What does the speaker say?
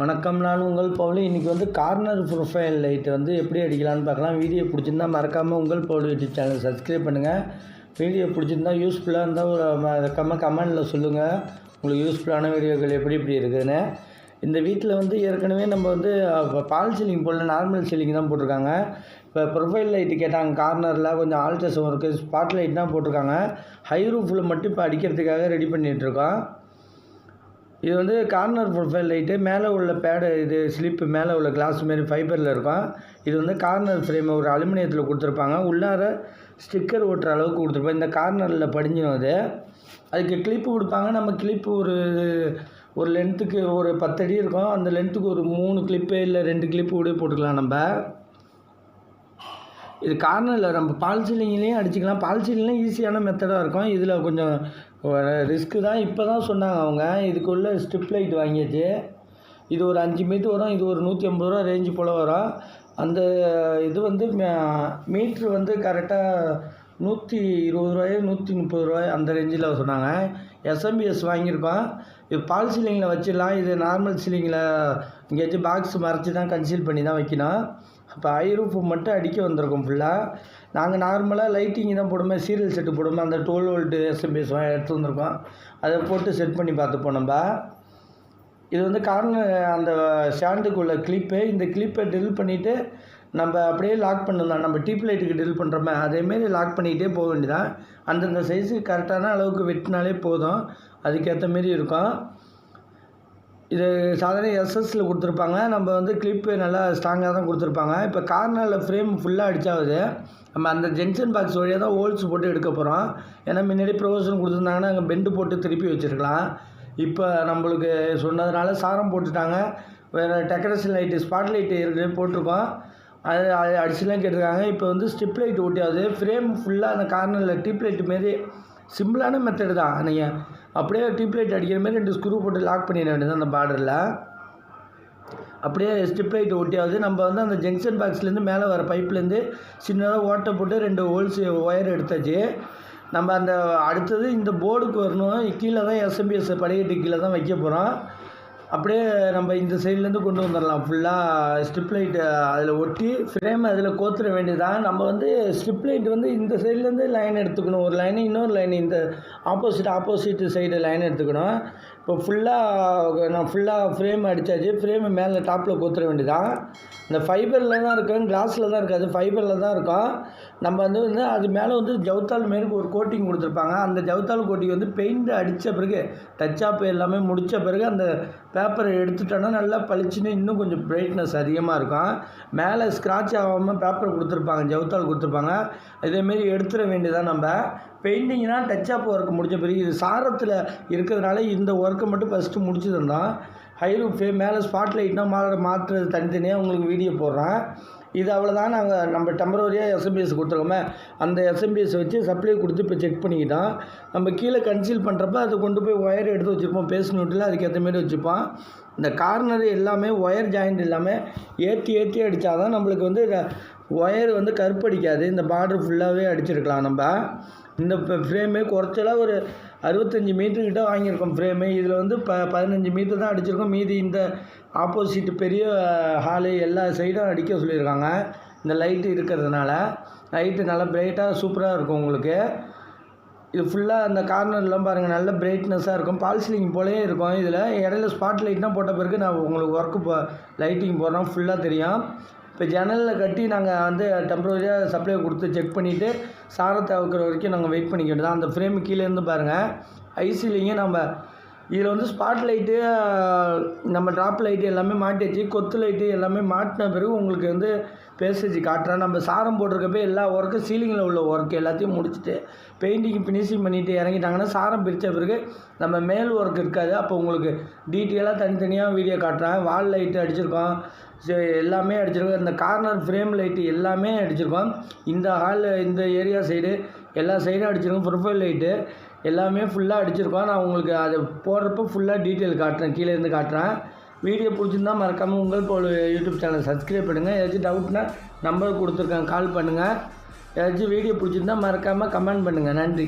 வணக்கம் நான் உங்கள் பவுலி. இன்றைக்கி வந்து கார்னர் ப்ரொஃபைல் லைட் வந்து எப்படி அடிக்கலாம்னு பார்க்கலாம். வீடியோ பிடிச்சிருந்தா மறக்காமல் உங்கள் பவுலி யூடியூப் சேனல் சப்ஸ்கிரைப் பண்ணுங்கள் வீடியோ பிடிச்சிருந்தா யூஸ்ஃபுல்லாக இருந்தால் ஒரு மறக்காமல் கமெண்டில் சொல்லுங்கள் உங்களுக்கு யூஸ்ஃபுல்லான வீடியோக்கள் எப்படி எப்படி இருக்குதுன்னு. இந்த வீட்டில் வந்து ஏற்கனவே நம்ம வந்து பால் சீலிங் போடல நார்மல் சீலிங் தான் போட்டிருக்காங்க. இப்போ ப்ரொஃபைல் லைட்டு கேட்டாங்க கார்னரில் கொஞ்சம் ஆல்ட்ரேஷன் ஒர்க்கு ஸ்பாட் லைட் தான் போட்டிருக்காங்க. ஹை ரூஃபில் மட்டும் இப்போ அடிக்கிறதுக்காக ரெடி பண்ணிகிட்ருக்கோம் இது வந்து கார்னர் ப்ரொஃபைல் லைட்டு மேலே உள்ள பேடு இது ஸ்லிப்பு மேலே உள்ள கிளாஸ் மாரி ஃபைபரில் இருக்கும். இது வந்து கார்னர் ஃப்ரேம் ஒரு அலுமினியத்தில் கொடுத்துருப்பாங்க. உள்ளார ஸ்டிக்கர் ஓட்டுற அளவுக்கு கொடுத்துருப்பாங்க. இந்த கார்னரில் படிஞ்சிடும் அது. அதுக்கு கிளிப்பு கொடுப்பாங்க. நம்ம கிளிப்பு ஒரு ஒரு லென்த்துக்கு ஒரு பத்தடி இருக்கும். அந்த லென்த்துக்கு ஒரு மூணு கிளிப்பு இல்லை ரெண்டு கிளிப்பு கூட போட்டுக்கலாம் நம்ம. இது காரணம் இல்லை. நம்ம பால் சீலிங்லேயும் அடிச்சுக்கலாம். பால் சீலிங்லாம் ஈஸியான மெத்தடாக இருக்கும். இதில் கொஞ்சம் ரிஸ்க்கு தான். இப்போ தான் சொன்னாங்க அவங்க. இதுக்குள்ள ஸ்ட்ரிப் லைட் வாங்கியாச்சு. இது ஒரு அஞ்சு மீட்ரு வரும். இது ஒரு நூற்றி ஐம்பது ரூபா ரேஞ்சு போல் வரும். அந்த இது வந்து மீட்ரு வந்து கரெக்டாக நூற்றி இருபது ரூபாயோ நூற்றி முப்பது ரூபாய் அந்த ரேஞ்சில் சொன்னாங்க. எஸ்எம்பிஎஸ் வாங்கியிருக்கோம். இது பால் சீலிங்கில் வச்சிடலாம். இது நார்மல் சீலிங்கில் எங்கேயாச்சும் பாக்ஸ் மறைச்சி தான் கன்சீல் பண்ணி தான் வைக்கணும். அப்போ ஐ மட்டும் அடிக்க வந்திருக்கோம் ஃபுல்லாக நாங்கள் நார்மலாக லைட்டிங் தான் போடுமே சீரியல் செட்டு போடுமே அந்த டுவெல் வோல்ட்டு எஸ்எம்பிஎஸ் எடுத்து வந்திருக்கோம். அதை போட்டு செட் பண்ணி பார்த்துப்போம் நம்ம இது வந்து கார்னர் அந்த ஸ்டாண்டுக்குள்ள கிளிப்பு இந்த கிளிப்பை ட்ரில் பண்ணிவிட்டு நம்ம அப்படியே லாக் பண்ணலாம். நம்ம டீப் லைட்டுக்கு ட்ரில் பண்ணுறோமே அதேமாரி லாக் பண்ணிக்கிட்டே போக வேண்டியதான் அந்தந்த சைஸுக்கு கரெக்டான அளவுக்கு வெட்டினாலே போதும். அதுக்கேற்ற மாரி இருக்கும். இது சாதாரண எஸ்எஸ்சில் கொடுத்துருப்பாங்க. நம்ம வந்து கிளிப்பு நல்லா ஸ்ட்ராங்காக தான் கொடுத்துருப்பாங்க. இப்போ கார்னரில் ஃப்ரேம் ஃபுல்லாக அடித்தாவது நம்ம அந்த ஜென்ஷன் பாக்ஸ் வழியாக தான் ஹோல்ஸ் போட்டு எடுக்க போகிறோம் ஏன்னா முன்னாடி ப்ரொவிஷன் கொடுத்துருந்தாங்கன்னா அங்கே பெண்டு போட்டு திருப்பி வச்சுருக்கலாம். இப்போ நம்மளுக்கு சொன்னதுனால சாரம் போட்டுட்டாங்க. வேறு டெக்கரேஷன் லைட்டு ஸ்பாட் லைட்டு ஏற்கனவே போட்டிருக்கோம். அது அது அடிச்சுலாம் கேட்டிருக்காங்க. இப்போ வந்து ஸ்டிப் லைட் ஓட்டியாவது ஃப்ரேம் ஃபுல்லாக அந்த கார்னரில் டியூப் லைட் மாரி சிம்பிளான மெத்தடு தான். நீங்கள் அப்படியே டியூப் லைட் அடிக்கிற மாதிரி ரெண்டு ஸ்க்ரூ போட்டு லாக் பண்ணிட வேண்டியது அந்த பார்டரில் அப்படியே ஸ்ட்ரிப் லைட் ஒட்டியாவது நம்ம வந்து அந்த ஜங்ஷன் பாக்ஸ்லேருந்து மேலே வர பைப்லேருந்து சின்னதாக ஓட்டை போட்டு ரெண்டு ஹோல்ஸ் ஒயர் எடுத்தாச்சு. நம்ம அந்த அடுத்தது இந்த போர்டுக்கு வரணும். கீழே தான் எஸ்எம்பிஎஸ் படிக்கட்டு கீழே தான் வைக்க போகிறோம் அப்படியே நம்ம இந்த சைட்லேருந்து கொண்டு வந்துடலாம் ஃபுல்லாக ஸ்ட்ரிப் லைட்டு அதில் ஒட்டி ஃப்ரேம் அதில் கோத்துற வேண்டியதான் நம்ம வந்து ஸ்ட்ரிப் லைட் வந்து இந்த சைட்லேருந்து லைன் எடுத்துக்கணும். ஒரு லைனு இன்னொரு லைன் இந்த ஆப்போசிட் ஆப்போசிட் சைடு லைன் எடுத்துக்கணும். இப்போ ஃபுல்லாக நான் ஃபுல்லாக ஃப்ரேம் அடித்தாச்சு ஃப்ரேம் மேலே டாப்பில் கொத்துற வேண்டியதான் இந்த ஃபைபரில் தான் இருக்கும் கிளாஸில் தான் இருக்காது ஃபைபரில் தான் இருக்கும். நம்ம வந்து வந்து அது மேலே வந்து ஜவுத்தால் மேலுக்கு ஒரு கோட்டிங் கொடுத்துருப்பாங்க. அந்த ஜவுத்தால் கோட்டிங் வந்து பெயிண்ட் அடித்த பிறகு டச் அப் எல்லாமே முடித்த பிறகு அந்த பேப்பரை எடுத்துட்டோன்னா நல்லா பளிச்சுன்னு இன்னும் கொஞ்சம் பிரைட்னஸ் அதிகமாக இருக்கும். மேலே ஸ்க்ராட்ச் ஆகாமல் பேப்பர் கொடுத்துருப்பாங்க. ஜவுத்தால் கொடுத்துருப்பாங்க. இதேமாரி எடுத்துட வேண்டியதான் நம்ம. பெயிண்டிங்னா டச் அப் ஒர்க் முடிஞ்ச பிறகு இது சாரத்தில் இருக்கிறதுனால இந்த ஒர்க்கை மட்டும் ஃபஸ்ட்டு முடிச்சு தந்தோம் மேலே ஸ்பாட் லைட்னா மா மாற்றுறது தனித்தனியாக உங்களுக்கு வீடியோ போடுறேன். இது அவ்வளோதான் நாங்கள் நம்ம டெம்பரவரியாக எஸ்எம்பிஎஸ் கொடுத்துருக்கோமே. அந்த எஸ்எம்பிஎஸ் வச்சு சப்ளை கொடுத்து இப்போ செக் பண்ணிக்கிட்டோம். நம்ம கீழே கன்சீல் பண்ணுறப்ப அதை கொண்டு போய் ஒயர் எடுத்து வச்சுருப்போம். பேஸ் நோட்டில் அதுக்கேற்ற மாரி வச்சுப்போம். இந்த கார்னர் எல்லாமே ஒயர் ஜாயிண்ட் எல்லாமே ஏற்றி ஏற்றி அடித்தா தான் நம்மளுக்கு வந்து ஒயர் வந்து கருப்படிக்காது. இந்த பார்டர் ஃபுல்லாகவே அடிச்சிருக்கலாம் நம்ம. இந்த ஃப்ரேமு குறைச்சலாக ஒரு அறுபத்தஞ்சி மீட்டர்கிட்ட வாங்கியிருக்கோம் ஃப்ரேமு இதில் வந்து ப பதினஞ்சு மீட்டர் தான் அடிச்சிருக்கோம். மீதி இந்த ஆப்போசிட் பெரிய ஹாலு எல்லா சைடும் அடிக்க சொல்லியிருக்காங்க. இந்த லைட்டு இருக்கிறதுனால. லைட்டு நல்லா பிரைட்டாக சூப்பராக இருக்கும் உங்களுக்கு. இது ஃபுல்லாக அந்த கார்னர்லாம் பாருங்கள் நல்ல பிரைட்னஸாக இருக்கும். பால்சிலிங் போலே இருக்கும். இதில் இடையில ஸ்பாட் லைட்லாம் போட்ட பிறகு நான் உங்களுக்கு ஒர்க்கு போ லைட்டிங் போடுறோம் ஃபுல்லாக தெரியும். இப்போ ஜன்னலில் கட்டி நாங்கள் வந்து டெம்பரரியாக சப்ளை கொடுத்து செக் பண்ணிவிட்டு சாரத்தை அவுக்கிற வரைக்கும் நாங்கள் வெயிட் பண்ணிக்கிட்டு தான். அந்த ஃப்ரேம் கீழேருந்து பாருங்கள் ஐசிலிங்க நம்ம இதில் வந்து ஸ்பாட் லைட்டு நம்ம ட்ராப் லைட்டு எல்லாமே மாட்டியாச்சு. கொத்து லைட்டு எல்லாமே மாட்டின பிறகு உங்களுக்கு வந்து பேசேஜ் காட்டுறேன் நம்ம சாரம் போட்டிருக்கப்ப எல்லா ஒர்க்கும் சீலிங்கில் உள்ள ஒர்க் எல்லாத்தையும் முடிச்சுட்டு பெயிண்டிங் ஃபினிஷிங் பண்ணிவிட்டு இறங்கிட்டாங்கன்னா சாரம் பிரித்த பிறகு நம்ம மேல் ஒர்க் இருக்காது. அப்போ உங்களுக்கு டீட்டெயிலாக தனித்தனியாக வீடியோ காட்டுறேன். வால் லைட்டு அடிச்சிருக்கோம் எல்லாமே அடிச்சிருக்கோம் இந்த கார்னர் ஃப்ரேம் லைட்டு எல்லாமே அடிச்சிருக்கோம் இந்த ஹால் இந்த ஏரியா சைடு எல்லா சைடும் அடிச்சிருக்கோம். ப்ரொஃபைல் லைட்டு எல்லாமே ஃபுல்லாக அடிச்சிருக்கோம். நான் உங்களுக்கு அதை போடுறப்ப ஃபுல்லாக டீட்டெயில் காட்டுறேன். கீழே இருந்து காட்டுறேன். வீடியோ பிடிச்சிருந்தா மறக்காமல் உங்கள் போல் யூடியூப் சேனல் சப்ஸ்கிரைப் பண்ணுங்கள் ஏதாச்சும் டவுட்னா நம்பர் கொடுத்துருக்கேன். கால் பண்ணுங்கள் ஏதாச்சும் வீடியோ பிடிச்சிருந்தா மறக்காமல் கமெண்ட் பண்ணுங்கள் நன்றி.